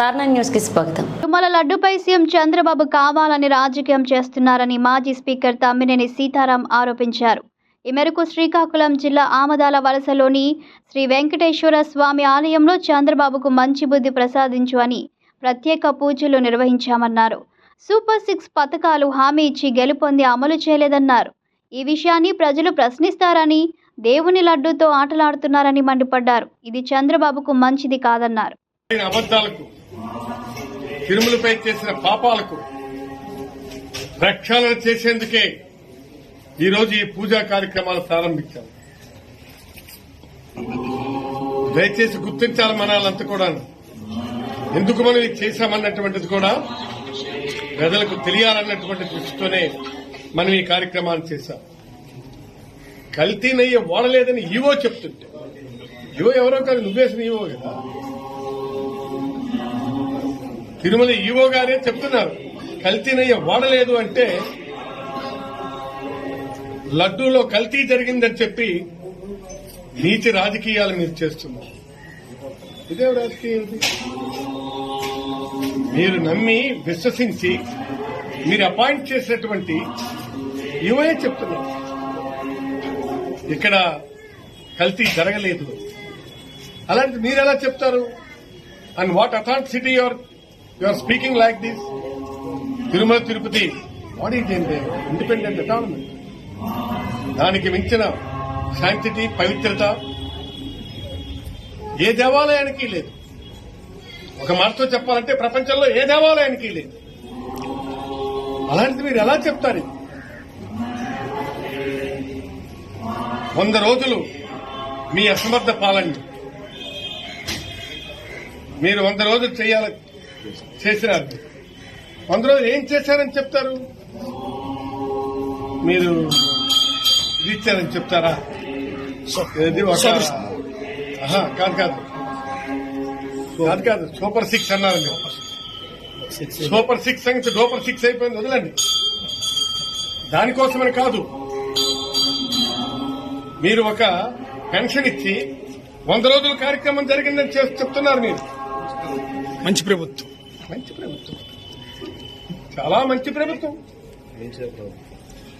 Star nine న్యూస్కి స్వాగతం. Tummala లడ్డుపై CM Chandrababu కావాలని రాజకీయం చేస్తున్నారని మాజీ స్పీకర్ తమ్మినేని సీతారాం ఆరోపించారు. ఈ మేరకు శ్రీకాకుళం జిల్లా ఆమదాల వలసలోని శ్రీ వెంకటేశ్వర స్వామి ఆలయంలో చంద్రబాబుకు మంచి బుద్ధి ప్రసాదించు అని ప్రత్యేక పూజలు నిర్వహించామన్నారు. సూపర్ సిక్స్ పథకాలు హామీ ఇచ్చి గెలుపొంది అమలు చేయలేదన్నారు. ఈ విషయాన్ని ప్రజలు ప్రశ్నిస్తారని దేవుని లడ్డూతో ఆటలాడుతున్నారని మండిపడ్డారు. ఇది చంద్రబాబుకు మంచిది కాదన్నారు. అబద్ధాలకు తిరుమలపై చేసిన పాపాలకు ప్రక్షాళన చేసేందుకే ఈరోజు ఈ పూజా కార్యక్రమాలు ప్రారంభించాం. దయచేసి గుర్తించాలి మనాలంతా కూడా ఎందుకు మనం ఇది చేశామన్నటువంటిది కూడా ప్రజలకు తెలియాలన్నటువంటి దృష్టితోనే మనం ఈ కార్యక్రమాన్ని చేశాం. కల్తీ ఓడలేదని వాడలేదని ఈవో చెప్తుంటే. ఈవో ఎవరో కాదు నువ్వేసిన ఈవో కదా. తిరుమల ఈవో గారే చెప్తున్నారు కల్తీనయ్య వాడలేదు అంటే లడ్డూలో కల్తీ జరిగిందని చెప్పి నీతి రాజకీయాలు మీరు చేస్తున్నారు. ఇదే రాజకీయం ఇది? మీరు నమ్మి విశ్వసించి మీరు అపాయింట్ చేసినటువంటి ఇవే చెప్తున్నారు. ఇక్కడ కల్తీ జరగలేదు. అలాంటి మీరు ఎలా చెప్తారు? And what authority your you are speaking like this Tirumala Tirupati what is independent autonomy దానికి మించిన శాంతిటీ పవిత్రత ఏ దేవాలయానికి లేదు. ఒక మాటతో చెప్పాలంటే ప్రపంచంలో ఏ దేవాలయానికి లేదు. అలాంటిది మీరు ఎలా చెప్తారు? వంద రోజులు మీ అసమర్థ పాలన. మీరు వంద రోజులు చేయాలి చేసినారు వంద రోజులు ఏం చేశారని చెప్తారు? మీరు ఇది ఇచ్చారని చెప్తారా? ఇది ఒక ఆహా, కాదు కాదు. కాదు కాదు. సూపర్ సిక్స్ అన్నారు మీరు. సూపర్ సిక్స్ సంగతి సూపర్ సిక్స్ అయిపోయింది వదలండి. దానికోసమని కాదు. మీరు ఒక పెన్షన్ ఇచ్చి వంద రోజుల కార్యక్రమం జరిగిందని చెప్తున్నారు మీరు. మంచి ప్రభుత్వం. మంచి ప్రభుత్వం. చాలా మంచి ప్రభుత్వం.